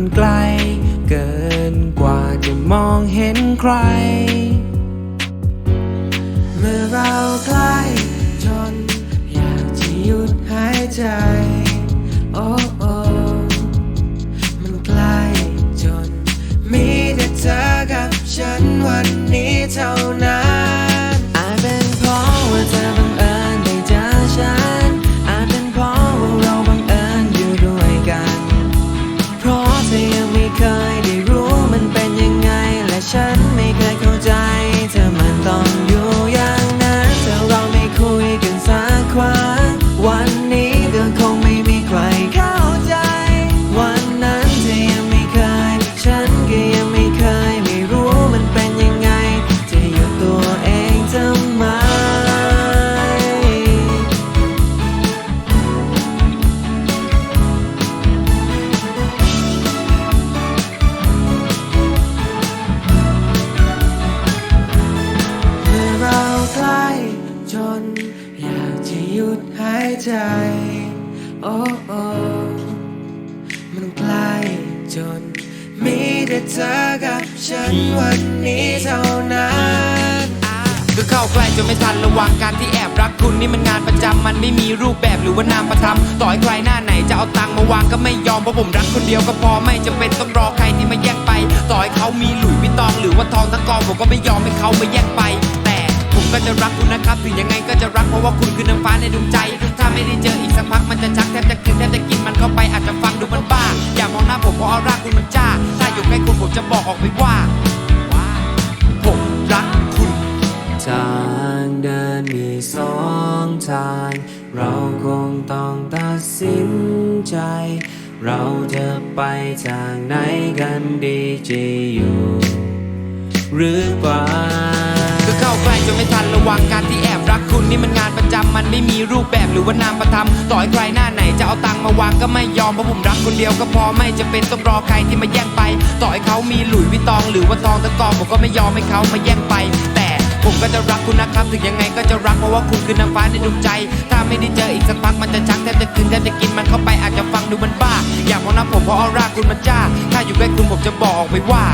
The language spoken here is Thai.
มันไกล เกินกว่าจะมองเห็นใคร เมื่อเราใกล้จนอยากจะหยุดหายใจ โอ้ จน อยากจะหยุดหายใจ โอ้โอมันใกล้จน มีแต่เธอกับฉันวันนี้เท่านั้นก็เข้าใกล้จนไม่ทันระวังการที่แอบรักคุณนี่มันงานประจำมันไม่มีรูปแบบหรือว่านามประทำต่อให้ใครหน้าไหนจะเอาตังค์มาวางก็ไม่ยอมเพราะผมรักคนเดียวก็พอไม่จำเป็นต้องรอใครที่มาแย่งไป ต่อให้เขามีหลุยวิตองหรือว่าทองทั้งกองผมก็ไม่ยอมให้เขามาแย่งไป ก็จะรักคุณนะครับถึงยังไงก็จะรักเพราะว่าคุณคือนางฟ้าในดวงใจถ้าไม่ได้เจออีกสักพักมันจะชักแทบจะกินแทบจะกินมันเข้าไปอาจจะฟังดูมันบ้า อย่ามองหน้าผมเพราะออร่าคุณมันจ้า ถ้าอยู่ใกล้คุณผมจะบอกออกไปว่าว่าผมรักคุณทางเดินมีสองทาง เราคงต้องตัดสินใจ เราจะไปทางไหนกันดีจะอยู่ หรือไป ใกล้จนไม่ทันระวังการที่แอบรักคุณนี่มันงานประจำมันไม่มีรูปแบบหรือว่านามประทำต่อให้ใครหน้าไหนจะเอาตังมาวางก็ไม่ยอมเพราะผมรักคนเดียวก็พอไม่จะเป็นต้องรอใครที่มาแย่งไป ต่อให้เขามีหลุยวิตอง หรือว่าทองตะกอผมก็ไม่ยอมให้เขามาแย่งไป แต่ผมก็จะรักคุณนะครับถึงยังไงก็จะรักเพราะว่าคุณคือนางฟ้าในดวงใจ ถ้าไม่ได้เจออีกสักพักมันจะชักแทบจะกินแทบจะกินมันเข้าไปอาจจะฟังดูมันบ้า อยากมองหน้าผมเพราะออร่าคุณมันจ้า ถ้าอยู่ใกล้คุณผมจะบอกออกไปว่า